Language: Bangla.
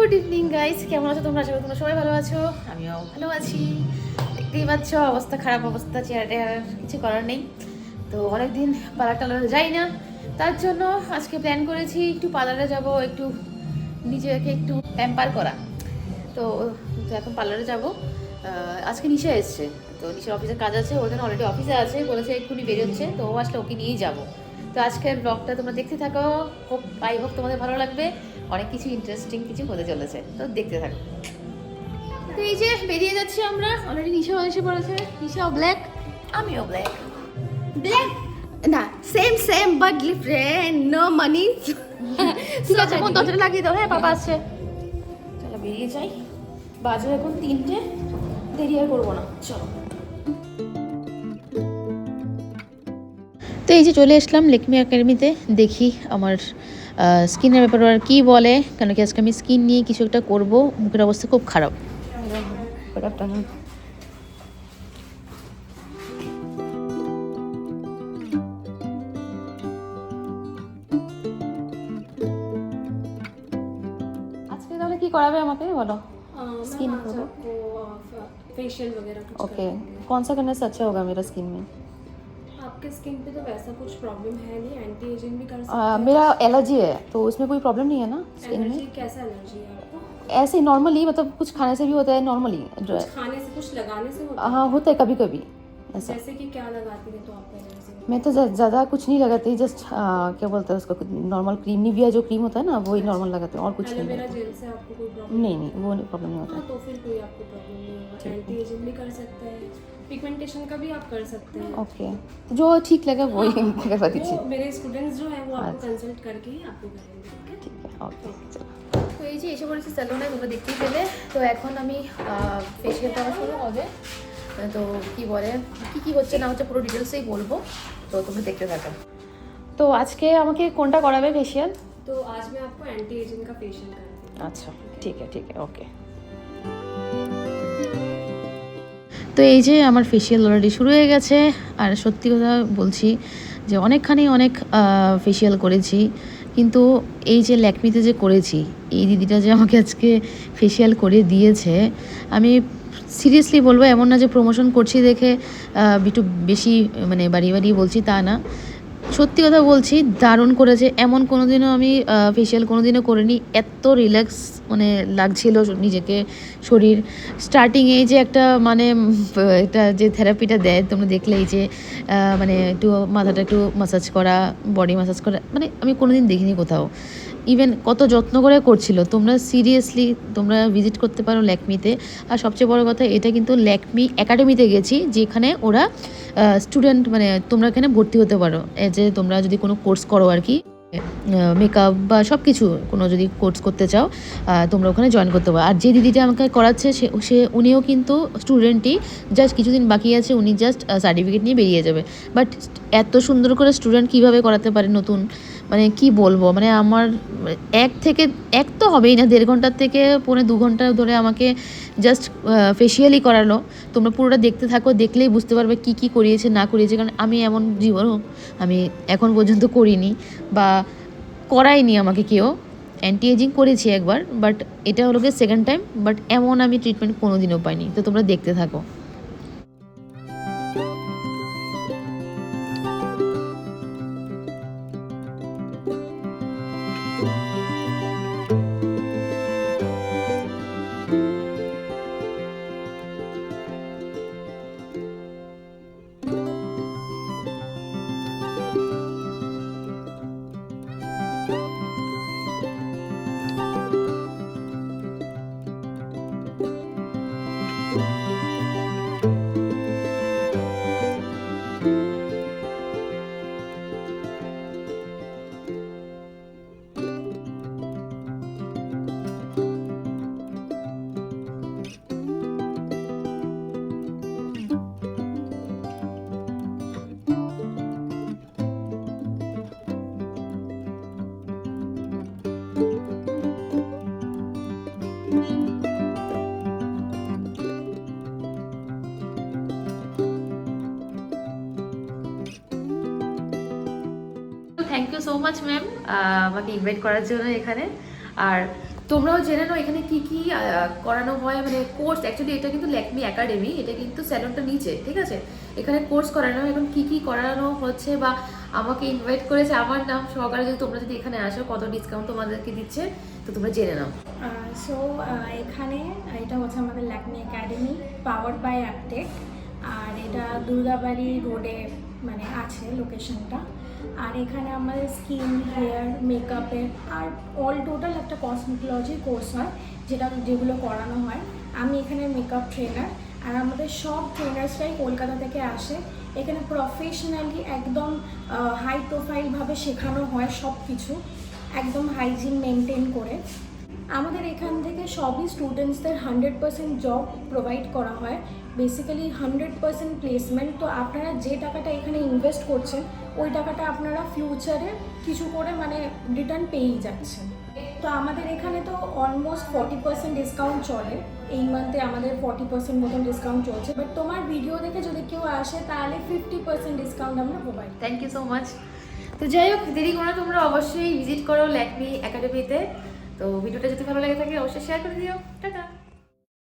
গুড ইভিনিং গাইস কেমন আছো তোমরা? আশা করি তোমরা সবাই ভালো আছো। আমিও ভালো আছি। দেখতেই পাচ্ছ, অবস্থা খারাপ অবস্থা, চেয়ারে কিছু করার নেই। তো অনেকদিন পার্লার টালারে যাই না। তার জন্য আজকে প্ল্যান করেছি একটু পার্লারে যাব, একটু নিজেকে একটু প্যাম্পার করা। তো তো এখন পার্লারে যাব। আজকে নিশা এসছে। তো নিশার অফিসে কাজ আছে ওখানে অলরেডি অফিসে আছে বলেছে এক্ষুনি বেরোচ্ছে। তো ও আসলে ওকে নিয়েই যাব। তো আজকের ব্লগটা তোমরা দেখতে থাকো। হোক আই হোক তোমাদের ভালো লাগবে। অনেক কিছু ইন্টারেস্টিং কিছু হতে চলেছে। তো দেখতে থাকো। তো এই যে বেরিয়ে যাচ্ছি আমরা। অলরেডি নিশাও এসে পড়েছে। নিশাও ব্ল্যাক আমিও ব্ল্যাক ব্ল্যাক না same same but different No মানি ঠিক আছে ফোন দরজাটা লাগিয়ে দাও। হ্যাঁ পাপা আসছে চলো বেরিয়ে যাই। বাজে এখন তিনটে। দেরি আর করব না। চলো। তো এই যে চলে আসলাম লেকমি একাডেমিতে দেখি আমার স্কিনের ব্যাপারে আর কী বলে কেন কি আজকে আমি স্কিন নিয়ে কিছু একটা করবো মুখের অবস্থা খুব খারাপ গুড আফটারনুন আজকে তাহলে কি করাবে আমাকে বলো Skin मैम, आज करो। आपको फेशियल वगैरह कुछ ओके करवाएंगे। कौन सा करने से अच्छा होगा मेरा स्किन में आपके स्किन पे तो वैसा कुछ प्रॉब्लम है नहीं? एंटी एजिंग भी कर सकते आ, मेरा एलर्जी है तो उसमें कोई प्रॉब्लम नहीं है ना स्किन एलर्जी में कैसा एलर्जी है आपको? ऐसे नॉर्मली मतलब कुछ खाने से भी होता है नॉर्मली खाने से कुछ लगाने से होता हाँ? होता है कभी कभी है जैसे कि क्या लगाती है तो आपको एलर्जी मैं तो ज़्या- ज़्यादा कुछ नहीं लगाती जस्ट क्या बोलते हैं उसको नॉर्मल क्रीम निविया जो क्रीम होता है ना वही नॉर्मल लगाते हैं और कुछ नहीं एलोवेरा लगाते। जेल से आपको कोई प्रॉब्लम नहीं नहीं वो नहीं प्रॉब्लम नहीं होता हाँ तो फिर कोई आपको प्रॉब्लम नहीं होगा एंटी एजिंग भी कर सकते हैं पिगमेंटेशन का भी आप कर सकते हैं ओके जो ठीक लगे वही करवा दीजिए वो मेरे स्टूडेंट्स जो हैं वो आपको अच्छा। कंसल्ट करके ही आपको करेंगे ठीक है ঠিক আছে ওকে চলো তো এই যে এসে পড়েছি স্যালুনে তোমরা দেখতেই পেলে তো এখন আমি ফেসিয়াল করা শুরু হবে তো কি বলে কি কি হচ্ছে না হচ্ছে পুরো ডিটেলসেই বলবো তো তোমরা দেখতে থাকো তো আজকে আমাকে কোনটা করাবে ফেসিয়াল तो आज मैं आपको एंटी एजिंग का फेशियल करूँगी আচ্ছা ঠিক আছে ঠিক আছে ওকে তো এই যে আমার ফেসিয়াল অলরেডি শুরু হয়ে গেছে আর সত্যি কথা বলছি যে অনেকখানি অনেক ফেসিয়াল করেছি কিন্তু এই যে ল্যাকমিতে যে করেছি এই দিদিটা যে আমাকে আজকে ফেসিয়াল করে দিয়েছে আমি সিরিয়াসলি বলব, এমন না যে প্রমোশন করছি দেখে একটু বেশি মানে বাড়িয়ে বাড়িয়ে বলছি তা না। সত্যি কথা বলছি, দারুণ করেছে। এমন কোনো দিনও আমি ফেসিয়াল কোনো দিনও করিনি। এত রিল্যাক্স মানে লাগছিল নিজেকে, শরীর। স্টার্টিংয়ে যে একটা মানে এটা যে থেরাপিটা দেয়, তোমরা দেখলেই যে মানে একটু মাথাটা একটু মাসাজ করা বডি মাসাজ করা মানে আমি কোনো দিন দেখিনি কোথাও। ইভেন কত যত্ন করে করছিল, তোমরা সিরিয়াসলি তোমরা ভিজিট করতে পারো ল্যাকমিতে। আর সবচেয়ে বড় কথা, এটা কিন্তু ল্যাকমি একাডেমিতে গেছি, যেখানে ওরা স্টুডেন্ট মানে তোমরা এখানে ভর্তি হতে পারো। এই যে তোমরা যদি কোনো কোর্স করো আর কি মেকআপ বা সব কিছু কোনো যদি কোর্স করতে চাও তোমরা ওখানে জয়েন করতে পারো। আর যে দিদিটা আমাকে করাচ্ছে, সে সে, উনিও কিন্তু স্টুডেন্টই জাস্ট কিছুদিন বাকি আছে, উনি জাস্ট সার্টিফিকেট নিয়ে বেরিয়ে যাবে। বাট এত সুন্দর করে স্টুডেন্ট কীভাবে করাতে পারে নতুন? মানে কি বলব? মানে আমার এক থেকে, এক তো হবেই না, দেড় ঘণ্টার থেকে পৌনে দু ঘণ্টা ধরে আমাকে জাস্ট ফেসিয়ালই করালো। তোমরা পুরোটা দেখতে থাকো, দেখলেই বুঝতে পারবে কি কি করিয়েছে, না করিয়েছে। কারণ আমি এমন জীবনও আমি এখন পর্যন্ত করিনি বা করায়নি আমাকে কেউ। অ্যান্টি এজিং করেছি একবার বাট এটা হলো সেকেন্ড টাইম বাট এমন আমি ট্রিটমেন্ট কোনো দিনও পাইনি। তো তোমরা দেখতে থাকো। Thank you so much ma'am আমাকে ইনভাইট করার জন্য এখানে। আর তোমরাও জেনে নাও এখানে কি কি করানো হয়। মানে কোর্স অ্যাকচুয়ালি এটা কিন্তু ল্যাকমি একাডেমি এটা কিন্তু স্যালনটা নিচে, ঠিক আছে? এখানে কোর্স করানো এখন কি কি করানো হচ্ছে বা আমাকে ইনভাইট করেছে আমার নাম সহকারে যদি তোমরা যদি এখানে আসো, কত ডিসকাউন্ট তোমাদেরকে দিচ্ছে, তো তোমরা জেনে নাও। সো এখানে এটা হচ্ছে আমাদের Lakme academy power by Aptech আর এটা দুর্গাবাড়ি রোডে মানে আছে লোকেশনটা আর এখানে আমাদের স্কিন হেয়ার মেকআপের আর অল টোটাল একটা কসমেটোলজি কোর্স হয়, যেটা যেগুলো করানো হয়। আমি এখানে মেকআপ ট্রেনার আর আমাদের সব ট্রেনার্সরাই কলকাতা থেকে আসে। এখানে প্রফেশনালি একদম হাই প্রোফাইলভাবে শেখানো হয় সব কিছু একদম হাইজিন মেনটেন করে। আমাদের এখান থেকে সবই স্টুডেন্টসদের হান্ড্রেড পার্সেন্ট জব প্রোভাইড করা হয়। বেসিক্যালি হান্ড্রেড পার্সেন্ট প্লেসমেন্ট তো আপনারা যে টাকাটা এখানে ইনভেস্ট করছেন ওই টাকাটা আপনারা ফিউচারে কিছু করে মানে রিটার্ন পেয়েই যাচ্ছেন। তো আমাদের এখানে তো অলমোস্ট ফর্টি পার্সেন্ট ডিসকাউন্ট চলে। এই মান্থে আমাদের ফর্টি পার্সেন্ট মতন ডিসকাউন্ট চলছে। বাট তোমার ভিডিও দেখে যদি কেউ আসে, তাহলে ফিফটি পার্সেন্ট ডিসকাউন্ট আমরা provide thank you so much তো যাই হোক, দেরি করে তোমরা অবশ্যই ভিজিট করো ল্যাকমি একাডেমিতে তো। ভিডিওটা যদি ভালো লাগে থাকে, অবশ্যই শেয়ার করে দিও। টাটা!